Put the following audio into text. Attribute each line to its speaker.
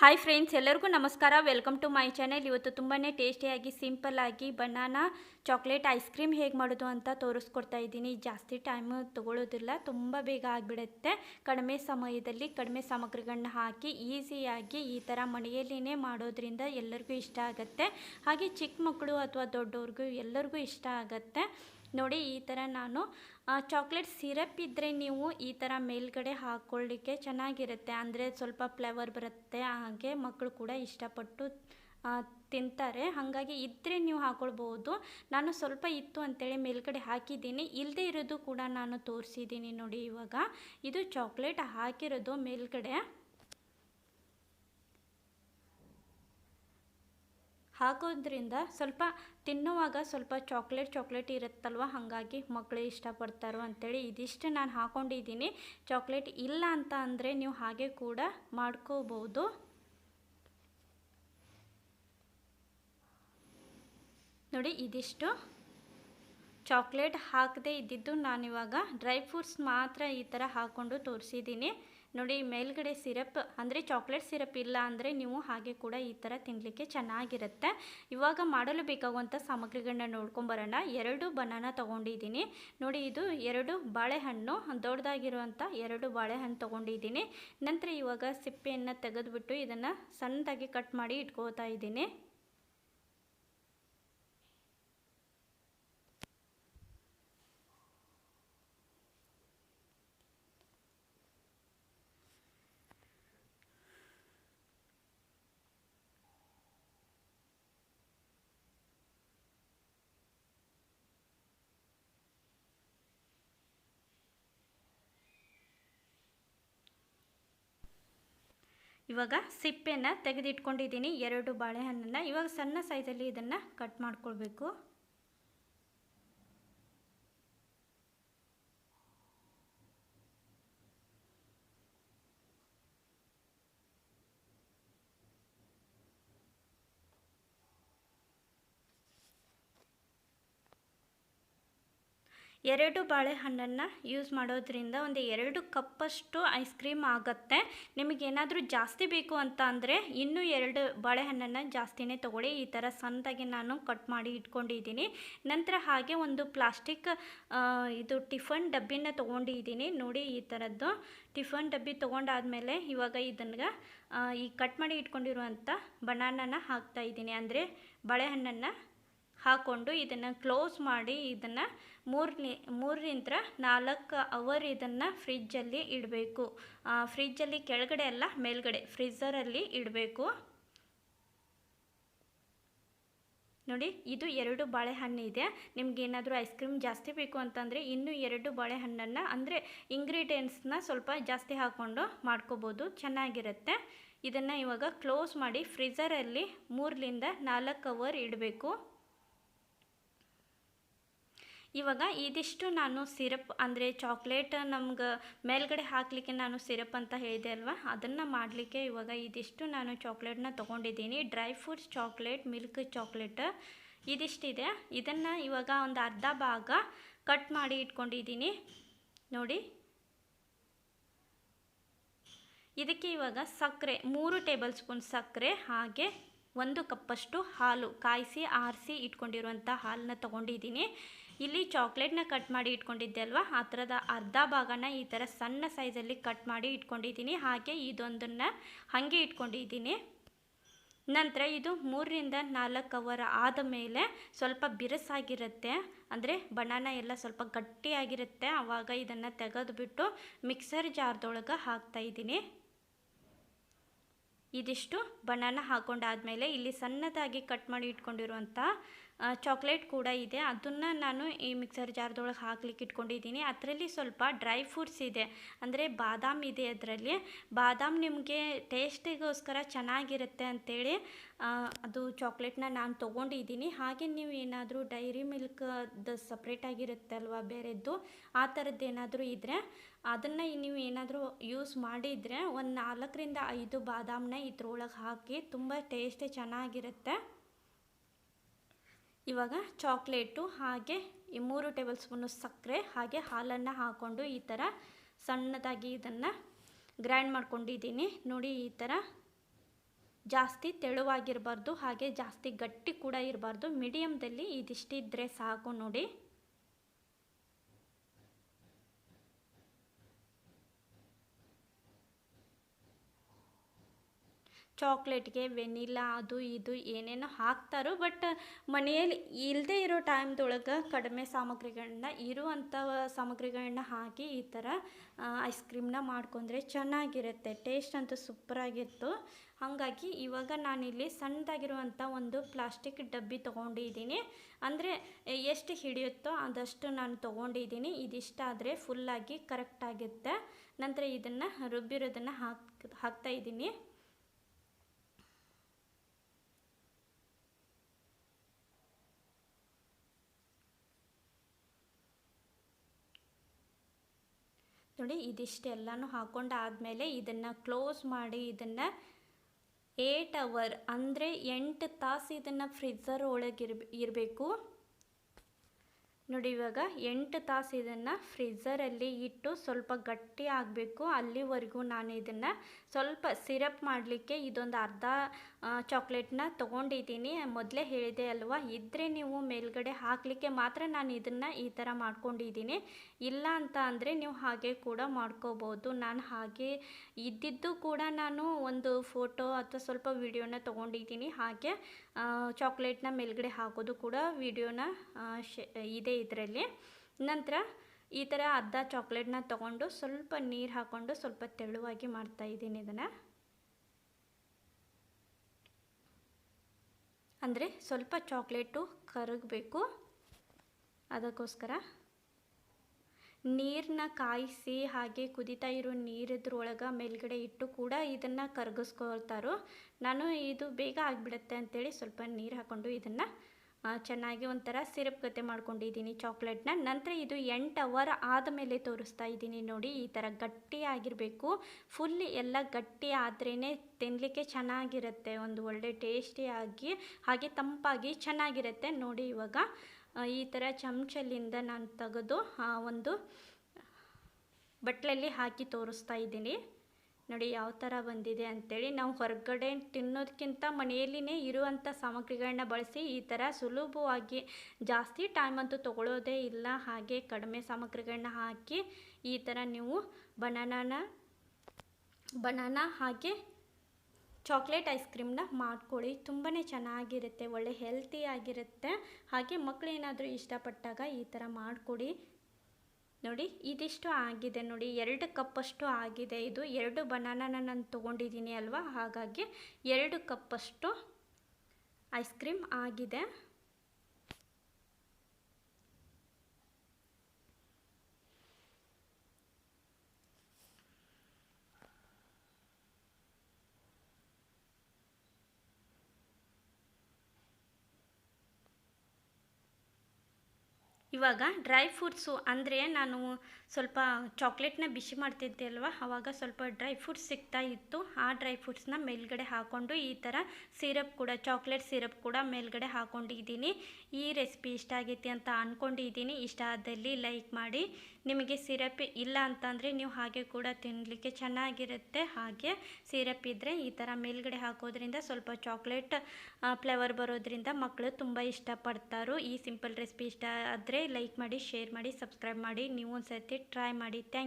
Speaker 1: Hi friends ಎಲ್ಲರಿಗೂ ನಮಸ್ಕಾರ. Welcome to my channel ಇವತ್ತು ತುಂಬಾ ಟೇಸ್ಟಿಯಾಗಿ ಸಿಂಪಲ್ಲಾಗಿ ಬನಾನಾ ಚಾಕ್ಲೇಟ್ ಐಸ್ ಕ್ರೀಮ್ ಹೇಗೆ ಮಾಡೋದು ಅಂತ ತೋರಿಸ್ಕೊಡ್ತಾ ಇದ್ದೀನಿ. ಜಾಸ್ತಿ ಟೈಮ್ ತೊಗೊಳ್ಳೋದಿಲ್ಲ ತುಂಬ ಬೇಗ ಆಗಿಬಿಡುತ್ತೆ. ಕಡಿಮೆ ಸಮಯದಲ್ಲಿ ಕಡಿಮೆ ಸಾಮಗ್ರಿಗಳನ್ನ ಹಾಕಿ, ಈಸಿಯಾಗಿ ಈ ಥರ ಮನೆಯಲ್ಲಿನೇ ಮಾಡೋದ್ರಿಂದ ಎಲ್ಲರಿಗೂ ಇಷ್ಟ ಆಗುತ್ತೆ. ಹಾಗೆ ಚಿಕ್ಕ ಮಕ್ಕಳು ಅಥವಾ ದೊಡ್ಡವ್ರಿಗೂ ಎಲ್ಲರಿಗೂ ಇಷ್ಟ ಆಗುತ್ತೆ. ನೋಡಿ ಈ ಥರ ನಾನು ಚಾಕ್ಲೇಟ್ ಸಿರಪ್ ಇದ್ದರೆ ನೀವು ಈ ಥರ ಮೇಲ್ಗಡೆ ಹಾಕ್ಕೊಳ್ಳಿಕ್ಕೆ ಚೆನ್ನಾಗಿರುತ್ತೆ. ಅಂದರೆ ಸ್ವಲ್ಪ ಫ್ಲೇವರ್ ಬರುತ್ತೆ. ಹಾಗೆ ಮಕ್ಕಳು ಕೂಡ ಇಷ್ಟಪಟ್ಟು ತಿಂತಾರೆ. ಹಾಗಾಗಿ ಇದ್ದರೆ ನೀವು ಹಾಕ್ಕೊಳ್ಬೋದು ನಾನು ಸ್ವಲ್ಪ ಇತ್ತು ಅಂತೇಳಿ ಮೇಲ್ಗಡೆ ಹಾಕಿದ್ದೀನಿ. ಇಲ್ಲದೆ ಇರೋದು ಕೂಡ ನಾನು ತೋರಿಸಿದ್ದೀನಿ ನೋಡಿ ಇವಾಗ. ಇದು ಚಾಕ್ಲೇಟ್ ಹಾಕಿರೋದು ಮೇಲ್ಗಡೆ. ಹಾಕೋದ್ರಿಂದ ಸ್ವಲ್ಪ ತಿನ್ನುವಾಗ ಸ್ವಲ್ಪ ಚಾಕ್ಲೇಟ್ ಚಾಕ್ಲೇಟ್ ಇರುತ್ತಲ್ವ? ಹಾಗಾಗಿ ಮಕ್ಕಳು ಇಷ್ಟಪಡ್ತಾರೋ ಅಂಥೇಳಿ ಇದಿಷ್ಟು ನಾನು ಹಾಕೊಂಡಿದ್ದೀನಿ. ಚಾಕ್ಲೇಟ್ ಇಲ್ಲ ಅಂತ ಅಂದರೆ ನೀವು ಹಾಗೆ ಕೂಡ ಮಾಡ್ಕೋಬೋದು. ನೋಡಿ ಇದಿಷ್ಟು. ಚಾಕ್ಲೇಟ್ ಹಾಕದೇ ಇದ್ದಿದ್ದು ನಾನಿವಾಗ ಡ್ರೈ ಫ್ರೂಟ್ಸ್ ಮಾತ್ರ ಈ ಥರ ಹಾಕ್ಕೊಂಡು ತೋರಿಸಿದ್ದೀನಿ. ನೋಡಿ, ಮೇಲ್ಗಡೆ ಸಿರಪ್, ಅಂದರೆ ಚಾಕ್ಲೇಟ್ ಸಿರಪ್ ಇಲ್ಲ ಅಂದರೆ ನೀವು ಹಾಗೆ ಕೂಡ ಈ ಥರ ತಿನ್ನಲಿಕ್ಕೆ ಚೆನ್ನಾಗಿರುತ್ತೆ. ಇವಾಗ ಮಾಡಲು ಬೇಕಾಗುವಂಥ ಸಾಮಗ್ರಿಗಳನ್ನ ನೋಡ್ಕೊಂಬರೋಣ ಎರಡು ಬನಾನ ತೊಗೊಂಡಿದ್ದೀನಿ. ನೋಡಿ, ಇದು ಎರಡು ಬಾಳೆಹಣ್ಣು ದೊಡ್ಡದಾಗಿರುವಂಥ ಎರಡು ಬಾಳೆಹಣ್ಣು ತೊಗೊಂಡಿದ್ದೀನಿ. ನಂತರ ಇವಾಗ ಸಿಪ್ಪೆಯನ್ನು ತೆಗೆದುಬಿಟ್ಟು ಇದನ್ನು ಸಣ್ಣದಾಗಿ ಕಟ್ ಮಾಡಿ ಇಟ್ಕೋತಾ ಇದ್ದೀನಿ. ಇವಾಗ ಸಿಪ್ಪೆನ ತೆಗೆದಿಟ್ಕೊಂಡಿದ್ದೀನಿ ಎರಡು ಬಾಳೆಹಣ್ಣನ್ನು. ಇವಾಗ ಸಣ್ಣ ಸೈಜಲ್ಲಿ ಇದನ್ನು ಕಟ್ ಮಾಡ್ಕೊಳ್ಬೇಕು. ಎರಡು ಬಾಳೆಹಣ್ಣನ್ನು ಯೂಸ್ ಮಾಡೋದ್ರಿಂದ ಒಂದು ಎರಡು ಕಪ್ಪಷ್ಟು ಐಸ್ ಕ್ರೀಮ್ ಆಗುತ್ತೆ. ನಿಮಗೇನಾದರೂ ಜಾಸ್ತಿ ಬೇಕು ಅಂತ ಅಂದರೆ ಇನ್ನೂ ಎರಡು ಬಾಳೆಹಣ್ಣನ್ನು ಜಾಸ್ತಿನೇ ತೊಗೊಳ್ಳಿ. ಈ ಥರ ಸಣ್ಣದಾಗಿ ನಾನು ಕಟ್ ಮಾಡಿ ಇಟ್ಕೊಂಡಿದ್ದೀನಿ. ನಂತರ ಹಾಗೆ ಒಂದು ಪ್ಲಾಸ್ಟಿಕ್ ಇದು ಟಿಫನ್ ಡಬ್ಬಿನ ತೊಗೊಂಡಿದ್ದೀನಿ. ನೋಡಿ ಈ ಥರದ್ದು ಟಿಫನ್ ಡಬ್ಬಿ ತೊಗೊಂಡಾದಮೇಲೆ ಇವಾಗ ಇದನ್ನು ಈ ಕಟ್ ಮಾಡಿ ಇಟ್ಕೊಂಡಿರುವಂಥ ಬನಾನನ ಹಾಕ್ತಾ ಇದ್ದೀನಿ. ಅಂದರೆ ಬಾಳೆಹಣ್ಣನ್ನು ಹಾಕ್ಕೊಂಡು ಇದನ್ನು ಕ್ಲೋಸ್ ಮಾಡಿ ಇದನ್ನು ಮೂರನೇ ಮೂರರಿಂದ ನಾಲ್ಕು ಅವರ್ ಇದನ್ನು ಫ್ರಿಜ್ಜಲ್ಲಿ ಇಡಬೇಕು. ಫ್ರಿಜ್ಜಲ್ಲಿ ಕೆಳಗಡೆ ಅಲ್ಲ, ಮೇಲ್ಗಡೆ ಫ್ರಿಜ್ಜರಲ್ಲಿ ಇಡಬೇಕು. ನೋಡಿ, ಇದು ಎರಡು ಬಾಳೆಹಣ್ಣು ಇದೆ. ನಿಮ್ಗೆ ಏನಾದರೂ ಐಸ್ ಕ್ರೀಮ್ ಜಾಸ್ತಿ ಬೇಕು ಅಂತಂದರೆ ಇನ್ನೂ ಎರಡು ಬಾಳೆಹಣ್ಣನ್ನು, ಅಂದರೆ ಇಂಗ್ರೀಡಿಯೆಂಟ್ಸ್ನ ಸ್ವಲ್ಪ ಜಾಸ್ತಿ ಹಾಕ್ಕೊಂಡು ಮಾಡ್ಕೋಬೋದು. ಚೆನ್ನಾಗಿರುತ್ತೆ. ಇದನ್ನು ಇವಾಗ ಕ್ಲೋಸ್ ಮಾಡಿ ಫ್ರಿಜರಲ್ಲಿ ಮೂರರಿಂದ ನಾಲ್ಕು ಅವರ್ ಇಡಬೇಕು. ಇವಾಗ ಇದಿಷ್ಟು ನಾನು ಸಿರಪ್ ಅಂದರೆ ಚಾಕ್ಲೇಟ್ ನಮ್ಗೆ ಮೇಲ್ಗಡೆ ಹಾಕಲಿಕ್ಕೆ ನಾನು ಸಿರಪ್ ಅಂತ ಹೇಳಿದೆ ಅಲ್ವಾ? ಅದನ್ನು ಮಾಡಲಿಕ್ಕೆ ಇವಾಗ ಇದಿಷ್ಟು ನಾನು ಚಾಕ್ಲೇಟ್ನ ತೊಗೊಂಡಿದ್ದೀನಿ. Dry fruits chocolate, milk chocolate ಇದಿಷ್ಟಿದೆ. ಇದನ್ನು ಇವಾಗ ಒಂದು ಅರ್ಧ ಭಾಗ ಕಟ್ ಮಾಡಿ ಇಟ್ಕೊಂಡಿದ್ದೀನಿ. ನೋಡಿ. ಇದಕ್ಕೆ ಇವಾಗ ಸಕ್ಕರೆ, ಮೂರು ಟೇಬಲ್ ಸ್ಪೂನ್ ಸಕ್ಕರೆ, ಹಾಗೆ ಒಂದು ಕಪ್ಪಷ್ಟು ಹಾಲು ಕಾಯಿಸಿ, ಆರಿಸಿ ಇಟ್ಕೊಂಡಿರುವಂಥ ಹಾಲನ್ನ ತೊಗೊಂಡಿದ್ದೀನಿ. ಇಲ್ಲಿ ಚಾಕ್ಲೇಟ್ನ ಕಟ್ ಮಾಡಿ ಇಟ್ಕೊಂಡಿದ್ದೆ ಅಲ್ವಾ? ಆ ಥರದ ಅರ್ಧ ಭಾಗನ ಈ ಥರ ಸಣ್ಣ ಸೈಜಲ್ಲಿ ಕಟ್ ಮಾಡಿ ಇಟ್ಕೊಂಡಿದ್ದೀನಿ. ಹಾಗೆ ಇದೊಂದನ್ನು ಹಾಗೆ ಇಟ್ಕೊಂಡಿದ್ದೀನಿ. ನಂತರ ಇದು ಮೂರರಿಂದ ನಾಲ್ಕು ಅವರ್ ಆದ ಮೇಲೆ ಸ್ವಲ್ಪ ಬಿರುಸಾಗಿರುತ್ತೆ. ಅಂದರೆ ಬನಾನ ಎಲ್ಲ ಸ್ವಲ್ಪ ಗಟ್ಟಿಯಾಗಿರುತ್ತೆ. ಆವಾಗ ಇದನ್ನು ತೆಗೆದುಬಿಟ್ಟು ಮಿಕ್ಸರ್ ಜಾರ್ದೊಳಗೆ ಹಾಕ್ತಾಯಿದ್ದೀನಿ ಇದಿಷ್ಟು ಬನಾನ ಹಾಕೊಂಡಾದಮೇಲೆ ಇಲ್ಲಿ ಸಣ್ಣದಾಗಿ ಕಟ್ ಮಾಡಿ ಇಟ್ಕೊಂಡಿರುವಂಥ ಚಾಕ್ಲೇಟ್ ಕೂಡ ಇದೆ. ಅದನ್ನು ನಾನು ಈ ಮಿಕ್ಸರ್ ಜಾರ್ದೊಳಗೆ ಹಾಕ್ಲಿಕ್ಕೆ ಇಟ್ಕೊಂಡಿದ್ದೀನಿ. ಅದರಲ್ಲಿ ಸ್ವಲ್ಪ ಡ್ರೈ ಫ್ರೂಟ್ಸ್ ಇದೆ. ಅಂದರೆ ಬಾದಾಮ್ ಇದೆ ಅದರಲ್ಲಿ. ಬಾದಾಮ್ ನಿಮಗೆ ಟೇಸ್ಟಿಗೋಸ್ಕರ ಚೆನ್ನಾಗಿರುತ್ತೆ ಅಂಥೇಳಿ ಅದು ಚಾಕ್ಲೇಟ್ನ ನಾನು ತೊಗೊಂಡಿದ್ದೀನಿ. ಹಾಗೆ ನೀವು ಏನಾದರೂ ಡೈರಿ ಮಿಲ್ಕ್ದು ಸಪ್ರೇಟಾಗಿರುತ್ತೆ ಅಲ್ವಾ ಬೇರೆದ್ದು, ಆ ಥರದ್ದು ಏನಾದರೂ ಇದ್ದರೆ ಅದನ್ನು ನೀವು ಏನಾದರೂ ಯೂಸ್ ಮಾಡಿದರೆ ಒಂದು ನಾಲ್ಕರಿಂದ ಐದು ಬಾದಾಮನ್ನ ಇದ್ರೊಳಗೆ ಹಾಕಿ ತುಂಬ ಟೇಸ್ಟ್ ಚೆನ್ನಾಗಿರುತ್ತೆ. ಇವಾಗ ಚಾಕ್ಲೇಟು ಹಾಗೆ ಈ ಮೂರು ಟೇಬಲ್ ಸ್ಪೂನು ಸಕ್ಕರೆ, ಹಾಗೆ ಹಾಲನ್ನು ಹಾಕ್ಕೊಂಡು ಈ ಥರ ಸಣ್ಣದಾಗಿ ಇದನ್ನು ಗ್ರೈಂಡ್ ಮಾಡ್ಕೊಂಡಿದ್ದೀನಿ. ನೋಡಿ, ಈ ಥರ ಜಾಸ್ತಿ ತೆಳುವಾಗಿರಬಾರ್ದು, ಹಾಗೆ ಜಾಸ್ತಿ ಗಟ್ಟಿ ಕೂಡ ಇರಬಾರ್ದು. ಮೀಡಿಯಮ್ದಲ್ಲಿ ಇದಿಷ್ಟಿದ್ರೆ ಸಾಕು ನೋಡಿ. ಚಾಕ್ಲೇಟ್ಗೆ ವೆನಿಲಾ ಅದು ಇದು ಏನೇನೋ ಹಾಕ್ತಾರೋ, ಬಟ್ ಮನೆಯಲ್ಲಿ ಇಲ್ಲದೆ ಇರೋ ಟೈಮ್ದೊಳಗೆ ಕಡಿಮೆ ಸಾಮಗ್ರಿಗಳನ್ನ ಇರುವಂಥ ಸಾಮಗ್ರಿಗಳನ್ನ ಹಾಕಿ ಈ ಥರ ಐಸ್ ಕ್ರೀಮ್ನ ಮಾಡ್ಕೊಂಡ್ರೆ ಚೆನ್ನಾಗಿರುತ್ತೆ ಟೇಸ್ಟ್ ಅಂತೂ ಸೂಪರಾಗಿತ್ತು. ಹಾಗಾಗಿ ಇವಾಗ ನಾನಿಲ್ಲಿ ಸಣ್ಣದಾಗಿರುವಂಥ ಒಂದು ಪ್ಲಾಸ್ಟಿಕ್ ಡಬ್ಬಿ ತೊಗೊಂಡಿದ್ದೀನಿ. ಅಂದರೆ ಎಷ್ಟು ಹಿಡಿಯುತ್ತೋ ಅದಷ್ಟು ನಾನು ತೊಗೊಂಡಿದ್ದೀನಿ. ಇದಿಷ್ಟಾದರೆ ಫುಲ್ಲಾಗಿ ಕರೆಕ್ಟಾಗಿರುತ್ತೆ ನಂತರ ಇದನ್ನು ರುಬ್ಬಿರೋದನ್ನು ಹಾಕ್, ಹಾಕ್ತಾ ನೋಡಿ ಇದಿಷ್ಟೆಲ್ಲನೂ ಹಾಕೊಂಡಾದಮೇಲೆ ಇದನ್ನು ಕ್ಲೋಸ್ ಮಾಡಿ ಇದನ್ನು ಏಟ್ ಅವರ್ ಅಂದರೆ ಎಂಟು ತಾಸು ಇದನ್ನು ಫ್ರಿಜ್ಜರ್ ಒಳಗೆ ಇರ್ ಇರಬೇಕು. ನೋಡಿ ಇವಾಗ ಎಂಟು ತಾಸು ಇದನ್ನು ಫ್ರಿಜ್ಜರಲ್ಲಿ ಇಟ್ಟು ಸ್ವಲ್ಪ ಗಟ್ಟಿ ಆಗಬೇಕು. ಅಲ್ಲಿವರೆಗೂ ನಾನು ಇದನ್ನು ಸ್ವಲ್ಪ ಸಿರಪ್ ಮಾಡಲಿಕ್ಕೆ ಇದೊಂದು ಅರ್ಧ ಚಾಕ್ಲೇಟ್ನ ತೊಗೊಂಡಿದ್ದೀನಿ. ಮೊದಲೇ ಹೇಳಿದೆ ಅಲ್ವಾ ಇದ್ದರೆ ನೀವು ಮೇಲ್ಗಡೆ ಹಾಕಲಿಕ್ಕೆ ಮಾತ್ರ ನಾನು ಇದನ್ನು ಈ ಥರ ಮಾಡ್ಕೊಂಡಿದ್ದೀನಿ. ಇಲ್ಲ ಅಂತ ಅಂದರೆ ನೀವು ಹಾಗೆ ಕೂಡ ಮಾಡ್ಕೋಬೋದು. ನಾನು ಹಾಗೆ ಇದ್ದಿದ್ದು ಕೂಡ ನಾನು ಒಂದು ಫೋಟೋ ಅಥವಾ ಸ್ವಲ್ಪ ವಿಡಿಯೋನ ತೊಗೊಂಡಿದ್ದೀನಿ. ಹಾಗೆ ಚಾಕ್ಲೇಟ್ನ ಮೇಲ್ಗಡೆ ಹಾಕೋದು ಕೂಡ ವಿಡಿಯೋನ ಇದೆ ಇದರಲ್ಲಿ. ನಂತರ ಈ ಥರ ಅರ್ಧ ಚಾಕ್ಲೇಟ್ನ ತೊಗೊಂಡು ಸ್ವಲ್ಪ ನೀರು ಹಾಕ್ಕೊಂಡು ಸ್ವಲ್ಪ ತೆಳುವಾಗಿ ಮಾಡ್ತಾ ಇದ್ದೀನಿ ಇದನ್ನು. ಅಂದರೆ ಸ್ವಲ್ಪ ಚಾಕ್ಲೇಟು ಕರಗಬೇಕು. ಅದಕ್ಕೋಸ್ಕರ ನೀರನ್ನ ಕಾಯಿಸಿ ಹಾಗೆ ಕುದಿತಾ ಇರೋ ನೀರಿದ್ರೊಳಗೆ ಮೇಲ್ಗಡೆ ಇಟ್ಟು ಕೂಡ ಇದನ್ನು ಕರಗಿಸ್ಕೊಳ್ತಾರೋ, ನಾನು ಇದು ಬೇಗ ಆಗಿಬಿಡುತ್ತೆ ಅಂತೇಳಿ ಸ್ವಲ್ಪ ನೀರು ಹಾಕ್ಕೊಂಡು ಇದನ್ನು ಚೆನ್ನಾಗಿ ಒಂಥರ ಸಿರಪ್ ಗತೆ ಮಾಡ್ಕೊಂಡಿದ್ದೀನಿ ಚಾಕ್ಲೇಟ್ನ. ನಂತರ ಇದು ಎಂಟು ಅವರ್ ಆದಮೇಲೆ ತೋರಿಸ್ತಾ ಇದ್ದೀನಿ ನೋಡಿ, ಈ ಥರ ಗಟ್ಟಿ ಆಗಿರಬೇಕು. ಫುಲ್ ಎಲ್ಲ ಗಟ್ಟಿ ಆದ್ರೇ ತಿನ್ನಲಿಕ್ಕೆ ಚೆನ್ನಾಗಿರುತ್ತೆ, ಒಂದು ಒಳ್ಳೆ ಟೇಸ್ಟಿಯಾಗಿ ಹಾಗೆ ತಂಪಾಗಿ ಚೆನ್ನಾಗಿರುತ್ತೆ. ನೋಡಿ ಇವಾಗ ಈ ಥರ ಚಮಚಲ್ಲಿಂದ ನಾನು ತೆಗೆದು ಒಂದು ಬಟ್ಲಲ್ಲಿ ಹಾಕಿ ತೋರಿಸ್ತಾ ಇದ್ದೀನಿ. ನೋಡಿ ಯಾವ ಥರ ಬಂದಿದೆ ಅಂಥೇಳಿ ನಾವು ಹೊರಗಡೆ ತಿನ್ನೋದಕ್ಕಿಂತ ಮನೆಯಲ್ಲಿನೇ ಇರುವಂಥ ಸಾಮಗ್ರಿಗಳನ್ನ ಬಳಸಿ ಈ ಥರ ಸುಲಭವಾಗಿ ಜಾಸ್ತಿ ಟೈಮ್ ಅಂತೂ ತೊಗೊಳ್ಳೋದೇ ಇಲ್ಲ. ಹಾಗೆ ಕಡಿಮೆ ಸಾಮಗ್ರಿಗಳನ್ನ ಹಾಕಿ ಈ ಥರ ನೀವು ಬನಾನಾನ, ಬನಾನಾ ಹಾಗೆ ಚಾಕ್ಲೇಟ್ ಐಸ್ ಕ್ರೀಮ್ನ ಮಾಡ್ಕೊಳ್ಳಿ. ತುಂಬಾ ಚೆನ್ನಾಗಿರುತ್ತೆ, ಒಳ್ಳೆ ಹೆಲ್ತಿಯಾಗಿರುತ್ತೆ ಹಾಗೆ ಮಕ್ಕಳು ಏನಾದರೂ ಇಷ್ಟಪಟ್ಟಾಗ ಈ ಥರ ಮಾಡಿಕೊಡಿ. ನೋಡಿ, ಇದಿಷ್ಟು ಆಗಿದೆ. ನೋಡಿ, ಎರಡು ಕಪ್ಪಷ್ಟು ಆಗಿದೆ. ಇದು ಎರಡು ಬನಾನಾನ ನಾನು ತೊಗೊಂಡಿದ್ದೀನಿ ಅಲ್ವಾ? ಹಾಗಾಗಿ ಎರಡು ಕಪ್ಪಷ್ಟು ಐಸ್ ಕ್ರೀಮ್ ಆಗಿದೆ. ಇವಾಗ ಡ್ರೈ ಫ್ರೂಟ್ಸು ಅಂದರೆ ನಾನು ಸ್ವಲ್ಪ ಚಾಕ್ಲೇಟ್ನ ಬಿಸಿ ಮಾಡ್ತಿದ್ದೆ ಅಲ್ವಾ? ಆವಾಗ ಸ್ವಲ್ಪ ಡ್ರೈ ಫ್ರೂಟ್ಸ್ ಸಿಗ್ತಾ ಇತ್ತು. ಆ ಡ್ರೈ ಫ್ರೂಟ್ಸ್ನ ಮೇಲ್ಗಡೆ ಹಾಕ್ಕೊಂಡು ಈ ಥರ ಸಿರಪ್ ಕೂಡ, ಚಾಕ್ಲೇಟ್ ಸಿರಪ್ ಕೂಡ ಮೇಲ್ಗಡೆ ಹಾಕ್ಕೊಂಡಿದ್ದೀನಿ ಈ ರೆಸಿಪಿ ಇಷ್ಟ ಆಗೈತಿ ಅಂತ ಅಂದ್ಕೊಂಡಿದ್ದೀನಿ ಇಷ್ಟ ಆದಲ್ಲಿ ಲೈಕ್ ಮಾಡಿ. ನಿಮಗೆ ಸಿರಪ್ ಇಲ್ಲ ಅಂತಂದರೆ ನೀವು ಹಾಗೆ ಕೂಡ ತಿನ್ನಲಿಕ್ಕೆ ಚೆನ್ನಾಗಿರುತ್ತೆ. ಹಾಗೆ ಸಿರಪ್ ಇದ್ದರೆ ಈ ಥರ ಮೇಲ್ಗಡೆ ಹಾಕೋದ್ರಿಂದ ಸ್ವಲ್ಪ ಚಾಕ್ಲೇಟ್ ಫ್ಲೇವರ್ ಬರೋದ್ರಿಂದ ಮಕ್ಕಳು ತುಂಬ ಇಷ್ಟಪಡ್ತಾರೋ. ಈ ಸಿಂಪಲ್ ರೆಸಿಪಿ ಇಷ್ಟ ಆದರೆ ಲೈಕ್ ಮಾಡಿ ಶೇರ್ ಮಾಡಿ ಸಬ್ಸ್ಕ್ರೈಬ್ ಮಾಡಿ. ನೀವು ಒಂದು ಸರ್ತಿ ಟ್ರೈ ಮಾಡಿ ಥ್ಯಾಂಕ್